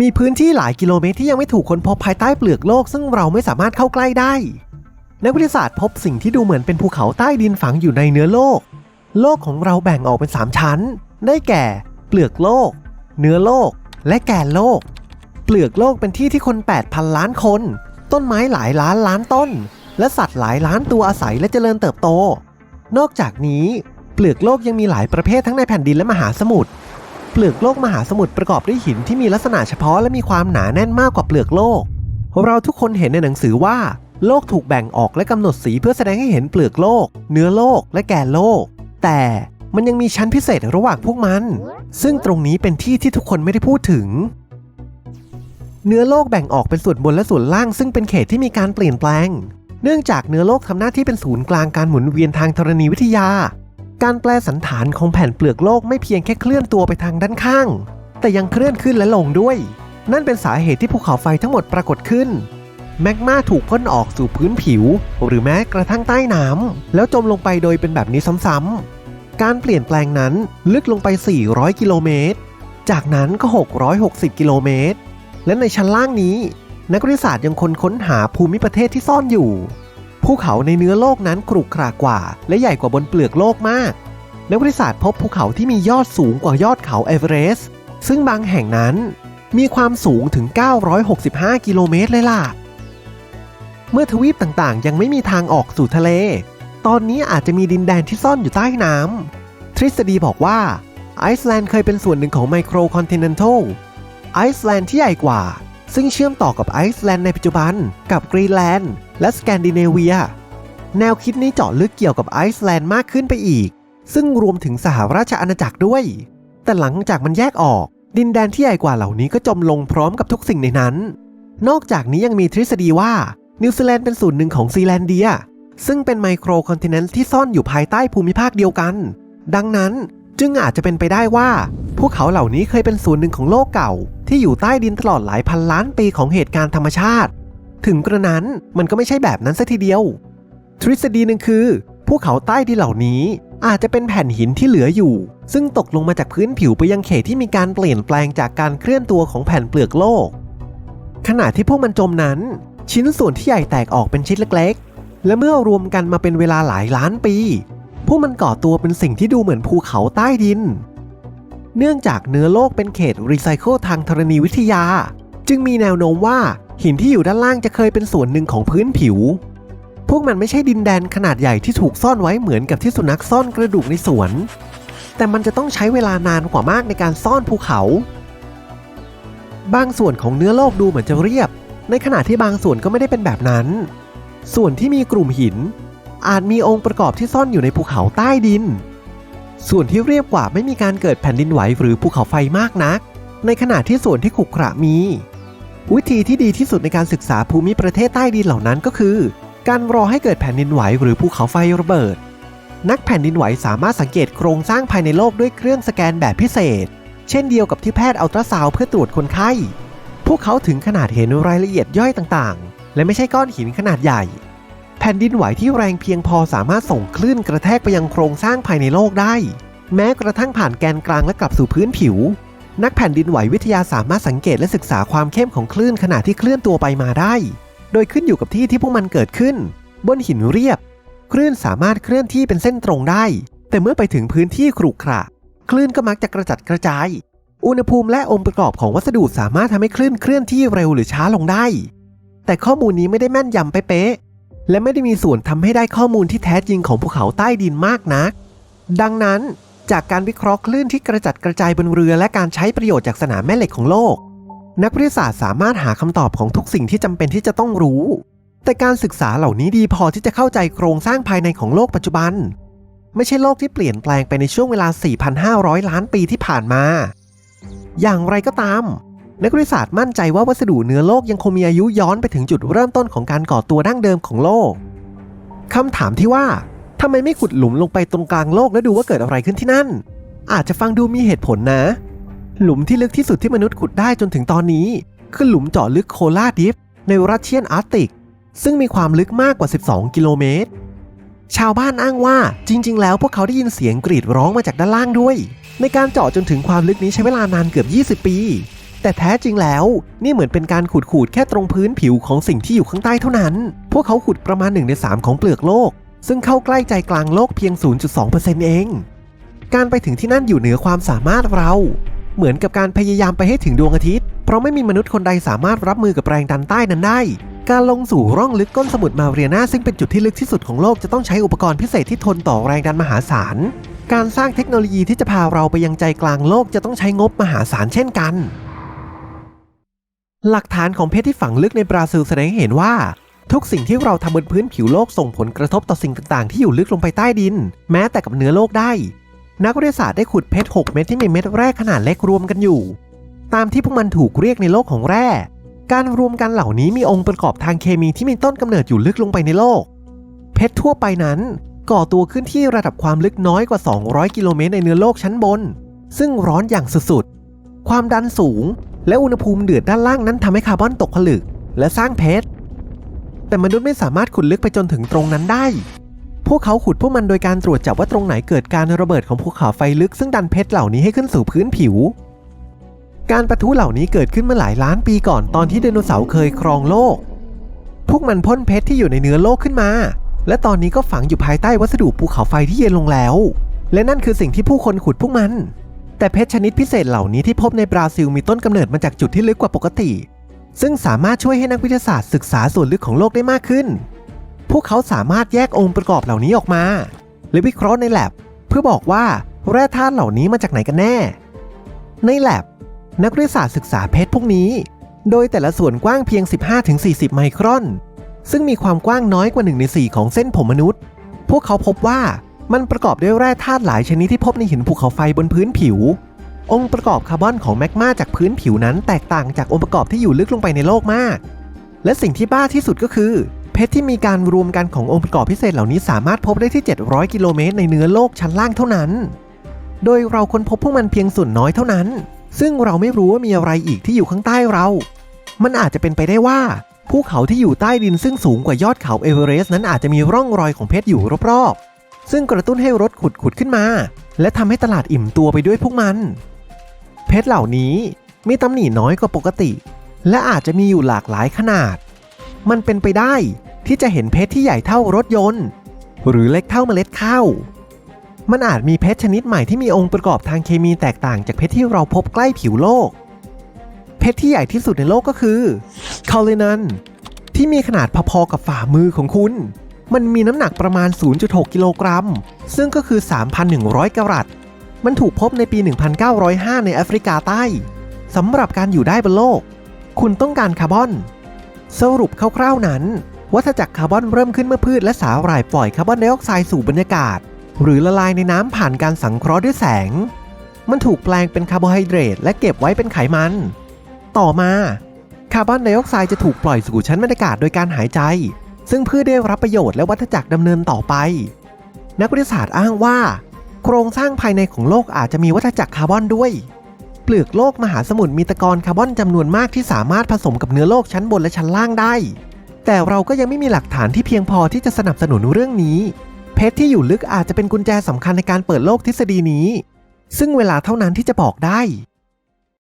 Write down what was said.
มีพื้นที่หลายกิโลเมตรที่ยังไม่ถูกค้นพบภายใต้เปลือกโลก ซึ่งเราไม่สามารถเข้าใกล้ได้ นักวิทยาศาสตร์พบสิ่งที่ดูเหมือนเป็นภูเขาใต้ดินฝังอยู่ในเนื้อโลก โลกของเราแบ่งออกเป็น 3 ชั้น ได้แก่ เปลือกโลก เนื้อโลก และแกนโลก เปลือกโลกเป็นที่ที่คน 8,000 ล้านคน ต้นไม้หลายล้านล้านต้น และสัตว์หลายล้านตัวอาศัยและเจริญเติบโต นอกจากนี้ เปลือกโลกยังมีหลายประเภททั้งในแผ่นดินและมหาสมุทร ปลือกโลกมหาสมุทรประกอบด้วยหินที่มีลักษณะเฉพาะและมีความหนาแน่นมากกว่าเปลือกโลก เราทุกคนเห็นในหนังสือว่า โลกถูกแบ่งออกและกำหนดสีเพื่อแสดงให้เห็นเปลือกโลก เนื้อโลกและแกนโลก แต่มันยังมีชั้นพิเศษระหว่างพวกมัน ซึ่งตรงนี้เป็นที่ที่ทุกคนไม่ได้พูดถึง เนื้อโลกแบ่งออกเป็นส่วนบนและส่วนล่าง ซึ่งเป็นเขตที่มีการเปลี่ยนแปลง เนื่องจากเนื้อโลกทำหน้าที่เป็นศูนย์กลางการหมุนเวียนทางธรณีวิทยา การแปลสันฐานของแผ่นเปลือกโลกไม่เพียงแค่เคลื่อนตัวไปทางด้านข้าง แต่ยังเคลื่อนขึ้นและลงด้วย นั่นเป็นสาเหตุที่ภูเขาไฟทั้งหมดปรากฏขึ้นแมกมาถูกพ่นออกสู่พื้นผิว หรือแม้กระทั่งใต้น้ำแล้วจมลงไปโดยเป็นแบบนี้ซ้ำๆการเปลี่ยนแปลงนั้นลึกลงไป 400 กิโลเมตร จากนั้นก็ 660 กิโลเมตร และในชั้นล่างนี้ นักวิทยาศาสตร์ยังค้นค้นหาภูมิประเทศที่ซ่อนอยู่ ภูเขาในเนื้อโลกนั้นกรุขระกว่า และใหญ่กว่าบนเปลือกโลกมาก นักวิทยาศาสตร์พบภูเขาที่มียอดสูงกว่ายอดเขาเอเวอเรสต์ซึ่งบางแห่งนั้นมีความสูงถึง 965 กิโลเมตรเลยล่ะ เมื่อทวีปต่างๆ ยังไม่มีทางออกสู่ทะเล ตอนนี้อาจจะมีดินแดนที่ซ่อนอยู่ใต้น้ำ ทฤษฎีบอกว่าไอซ์แลนด์เคยเป็นส่วนหนึ่งของไมโครคอนติเนนทัลไอซ์แลนด์ที่ใหญ่กว่า ซึ่งเชื่อมต่อกับไอซ์แลนด์ในปัจจุบัน กับกรีนแลนด์และสแกนดิเนเวีย แนวคิดนี้เจาะลึกเกี่ยวกับไอซ์แลนด์มากขึ้นไปอีก ซึ่งรวมถึงสหราชอาณาจักรด้วย แต่หลังจากมันแยกออก ดินแดนที่ใหญ่กว่าเหล่านี้ก็จมลงพร้อมกับทุกสิ่งในนั้น นอกจากนี้ยังมีทฤษฎีว่านิวซีแลนด์เป็นส่วนหนึ่งของซีแลนเดีย ซึ่งเป็นไมโครคอนติเนนต์ที่ซ่อนอยู่ภายใต้ภูมิภาคเดียวกัน ดังนั้นจึงอาจจะเป็นไปได้ว่า พวกเขาเหล่านี้เคยเป็นส่วนหนึ่งของโลกเก่า ที่อยู่ใต้ดินตลอดหลายพันล้านปีของเหตุการณ์ธรรมชาติ ถึงกระนั้นมันก็ไม่ใช่แบบนั้นซะทีเดียว ทฤษฎีหนึ่งคือภูเขาใต้ดินเหล่านี้อาจจะเป็นแผ่นหินที่เหลืออยู่ ซึ่งตกลงมาจากพื้นผิวไปยังเขตที่มีการเปลี่ยนแปลงจากการเคลื่อนตัวของแผ่นเปลือกโลก ขณะที่พวกมันจมนั้น ชิ้นส่วนที่ใหญ่แตกออกเป็นชิ้นเล็กๆ และเมื่อรวมกันมาเป็นเวลาหลายล้านปี พวกมันก่อตัวเป็นสิ่งที่ดูเหมือนภูเขาใต้ดิน เนื่องจากเนื้อโลกเป็นเขตรีไซเคิลทางธรณีวิทยา จึงมีแนวโน้มว่าหินที่อยู่ด้านล่างจะเคยเป็นส่วนหนึ่งของพื้นผิว พวกมันไม่ใช่ดินแดนขนาดใหญ่ที่ถูกซ่อนไว้เหมือนกับที่สุนัขซ่อนกระดูกในสวน แต่มันจะต้องใช้เวลานานกว่ามากในการซ่อนภูเขา บางส่วนของเนื้อโลกดูเหมือนจะเรียบ ในขณะที่บางส่วนก็ไม่ได้เป็นแบบนั้น ส่วนที่มีกลุ่มหิน อาจมีองค์ประกอบที่ซ่อนอยู่ในภูเขาใต้ดิน ส่วนที่เรียบกว่าไม่มีการเกิดแผ่นดินไหวหรือภูเขาไฟมากนัก ในขณะที่ส่วนที่ขรุขระมี วิธีที่ดีที่สุดในการศึกษาภูมิประเทศใต้ดินเหล่านั้นก็คือ การรอให้เกิดแผ่นดินไหวหรือภูเขาไฟระเบิด นักแผ่นดินไหวสามารถสังเกตโครงสร้างภายในโลกด้วยเครื่องสแกนแบบพิเศษ เช่นเดียวกับที่แพทย์อัลตราซาวเพื่อตรวจคนไข้ พวกเขาถึงขนาดเห็นรายละเอียดย่อยต่างๆ และไม่ใช่ก้อนหินขนาดใหญ่ แผ่นดินไหวที่แรงเพียงพอสามารถส่งคลื่นกระแทกไปยังโครงสร้างภายในโลกได้ แม้กระทั่งผ่านแกนกลางและกลับสู่พื้นผิว นักแผ่นดินไหววิทยาสามารถสังเกตและศึกษาความเข้มของคลื่นขณะที่เคลื่อนตัวไปมาได้ โดยขึ้นอยู่กับที่ที่พวกมันเกิดขึ้น บนหินเรียบ คลื่นสามารถเคลื่อนที่เป็นเส้นตรงได้ แต่เมื่อไปถึงพื้นที่ขรุขระคลื่นก็มักจะกระจัดกระจาย อุณหภูมิและองค์ประกอบของวัสดุสามารถทำให้คลื่นเคลื่อนที่เร็วหรือช้าลงได้ แต่ข้อมูลนี้ไม่ได้แม่นยำเป๊ะ และไม่ได้มีส่วนทำให้ได้ข้อมูลที่แท้จริงของภูเขาใต้ดินมากนัก ดังนั้นจากการวิเคราะห์คลื่นที่กระจัดกระจายบนเรือและการใช้ประโยชน์จากสนามแม่เหล็กของโลก นักวิทยาศาสตร์สามารถหาคำตอบของทุกสิ่งที่จำเป็นที่จะต้องรู้ แต่การศึกษาเหล่านี้ดีพอที่จะเข้าใจโครงสร้างภายในของโลกปัจจุบัน ไม่ใช่โลกที่เปลี่ยนแปลงไปในช่วงเวลา 4,500 ล้านปีที่ผ่านมา อย่างไรก็ตาม นักวิทยาศาสตร์มั่นใจว่าวัสดุเนื้อโลกยังคงมีอายุย้อนไปถึงจุดเริ่มต้นของการก่อตัวดั้งเดิมของโลกคำถามที่ว่าทำไมไม่ขุดหลุมลงไปตรงกลางโลกแล้วดูว่าเกิดอะไรขึ้นที่นั่น อาจจะฟังดูมีเหตุผลนะ หลุมที่ลึกที่สุดที่มนุษย์ขุดได้จนถึงตอนนี้ คือหลุมเจาะลึกโคลาดิฟในรัสเซียนอาร์ติก ซึ่งมีความลึกมากกว่า 12 กิโลเมตร ชาวบ้านอ้างว่าจริง ๆ แล้วพวกเขาได้ยินเสียงกรีดร้องมาจากด้านล่างด้วย ในการเจาะจนถึงความลึกนี้ใช้เวลานานเกือบ 20 ปี แต่แท้จริงแล้วนี่เหมือนเป็นการขูดขูดแค่ตรงพื้นผิวของสิ่งที่อยู่ข้างใต้เท่านั้น พวกเขาขุดประมาณ1ใน3 ของเปลือกโลก ซึ่งเข้าใกล้ใจกลางโลกเพียง 0.2%เอง การไปถึงที่นั่นอยู่เหนือความสามารถเรา เหมือนกับการพยายามไปให้ถึงดวงอาทิตย์ เพราะไม่มีมนุษย์คนใดสามารถรับมือกับแรงดันใต้นั้นได้ การลงสู่ร่องลึกก้นสมุทรมาเรียนาซึ่งเป็นจุดที่ลึกที่สุดของโลกจะต้องใช้อุปกรณ์พิเศษที่ทนต่อแรงดันมหาศาล การสร้างเทคโนโลยีที่จะพาเราไปยังใจกลางโลกจะต้องใช้งบมหาศาลเช่นกัน หลักฐานของเพชรที่ฝังลึกในบราซิลแสดงให้เห็นว่า ทุกสิ่งที่เราทำบนพื้นผิวโลกส่งผลกระทบต่อสิ่งต่างๆ ที่อยู่ลึกลงไปใต้ดิน แม้แต่กับเนื้อโลกได้ นักวิทยาศาสตร์ได้ขุดเพชร 6 เม็ดที่มีเม็ดแร่ขนาดเล็กรวมกันอยู่ ตามที่พวกมันถูกเรียกในโลกของแร่ การรวมกันเหล่านี้มีองค์ประกอบทางเคมีที่มีต้นกำเนิดอยู่ลึกลงไปในโลก เพชรทั่วไปนั้นก่อตัวขึ้นที่ระดับความลึกน้อยกว่า 200 กิโลเมตรในเนื้อโลกชั้นบน ซึ่งร้อนอย่างสุดๆ ความดันสูง และอุณหภูมิเดือดด้านล่างนั้นทำให้คาร์บอนตกผลึก และสร้างเพชร แต่มนุษย์ไม่สามารถขุดลึกไปจนถึงตรงนั้นได้ พวกเขาขุดพวกมันโดยการตรวจจับว่าตรงไหนเกิดการระเบิดของภูเขาไฟลึกซึ่งดันเพชรเหล่านี้ให้ขึ้นสู่พื้นผิว การประทุเหล่านี้เกิดขึ้นเมื่อหลายล้านปีก่อนตอนที่ไดโนเสาร์เคยครองโลก พวกมันพ่นเพชรที่อยู่ในเนื้อโลกขึ้นมา และตอนนี้ก็ฝังอยู่ภายใต้วัสดุภูเขาไฟที่เย็นลงแล้ว และนั่นคือสิ่งที่ผู้คนขุดพวกมัน แต่เพชรชนิดพิเศษเหล่านี้ที่พบในบราซิลมีต้นกำเนิดมาจากจุดที่ลึกกว่าปกติ ซึ่งสามารถช่วยให้นักวิทยาศาสตร์ศึกษาส่วนลึกของโลกได้มากขึ้น พวกเขาสามารถแยกองค์ประกอบเหล่านี้ออกมา และวิเคราะห์ในแลบเพื่อบอกว่าแร่ธาตุเหล่านี้มาจากไหนกันแน่ ในแลบนักวิทยาศาสตร์ศึกษาเพชรพวกนี้ โดยแต่ละส่วนกว้างเพียง 15-40 ไมครอน ซึ่งมีความกว้างน้อยกว่า1ใน4ของเส้นผมมนุษย์ พวกเขาพบว่า มันประกอบด้วยแร่ธาตุหลายชนิดที่พบในหินภูเขาไฟบนพื้นผิว องค์ประกอบคาร์บอนของแมกมาจากพื้นผิวนั้นแตกต่างจากองค์ประกอบที่อยู่ลึกลงไปในโลกมาก และสิ่งที่บ้าที่สุดก็คือ เพชรที่มีการรวมกันขององค์ประกอบพิเศษเหล่านี้สามารถพบได้ที่ 700 กิโลเมตรในเนื้อโลกชั้นล่างเท่านั้น โดยเราค้นพบพวกมันเพียงส่วนน้อยเท่านั้น ซึ่งเราไม่รู้ว่ามีอะไรอีกที่อยู่ข้างใต้เรา มันอาจจะเป็นไปได้ว่าภูเขาที่อยู่ใต้ดินซึ่งสูงกว่ายอดเขาเอเวอเรสต์นั้นอาจจะมีร่องรอยของเพชรอยู่รอบๆ ซึ่งกระตุ้นให้รถขุดขุดขึ้นมา และทำให้ตลาดอิ่มตัวไปด้วยพวกมัน เพชรเหล่านี้มีตำหนิน้อยกว่าปกติ และอาจจะมีอยู่หลากหลายขนาด มันเป็นไปได้ที่จะเห็นเพชรที่ใหญ่เท่ารถยนต์ หรือเล็กเท่าเมล็ดข้าวมันอาจมีเพชรชนิดใหม่ที่มีองค์ประกอบทางเคมีแตกต่างจากเพชรที่เราพบใกล้ผิวโลก เพชรที่ใหญ่ที่สุดในโลกก็คือคาเลนันที่มีขนาดพอๆกับฝ่ามือของคุณ มันมีน้ำหนักประมาณ 0.6 กิโลกรัม ซึ่งก็คือ 3,100 กรัต มันถูกพบในปี 1905 ในแอฟริกาใต้ สำหรับการอยู่ได้บนโลก คุณต้องการคาร์บอน สรุปคร่าวๆนั้น วัฏจักรคาร์บอนเริ่มขึ้นเมื่อพืชและสาหร่ายปล่อยคาร์บอนไดออกไซด์สู่บรรยากาศ หรือละลายในน้ำผ่านการสังเคราะห์ด้วยแสง มันถูกแปลงเป็นคาร์โบไฮเดรตและเก็บไว้เป็นไขมัน ต่อมา คาร์บอนไดออกไซด์จะถูกปล่อยสู่ชั้นบรรยากาศโดยการหายใจ ซึ่งพืชได้รับประโยชน์และวัฏจักรดำเนินต่อไป นักวิทยาศาสตร์อ้างว่า โครงสร้างภายในของโลกอาจจะมีวัฏจักรคาร์บอนด้วยเปลือกโลกมหาสมุทรมีตะกอนคาร์บอนจำนวนมากที่สามารถผสมกับเนื้อโลกชั้นบนและชั้นล่างได้ แต่เราก็ยังไม่มีหลักฐานที่เพียงพอที่จะสนับสนุนเรื่องนี้ เพชรที่อยู่ลึกอาจจะเป็นกุญแจสำคัญในการเปิดโลกทฤษฎีนี้ ซึ่งเวลาเท่านั้นที่จะบอกได้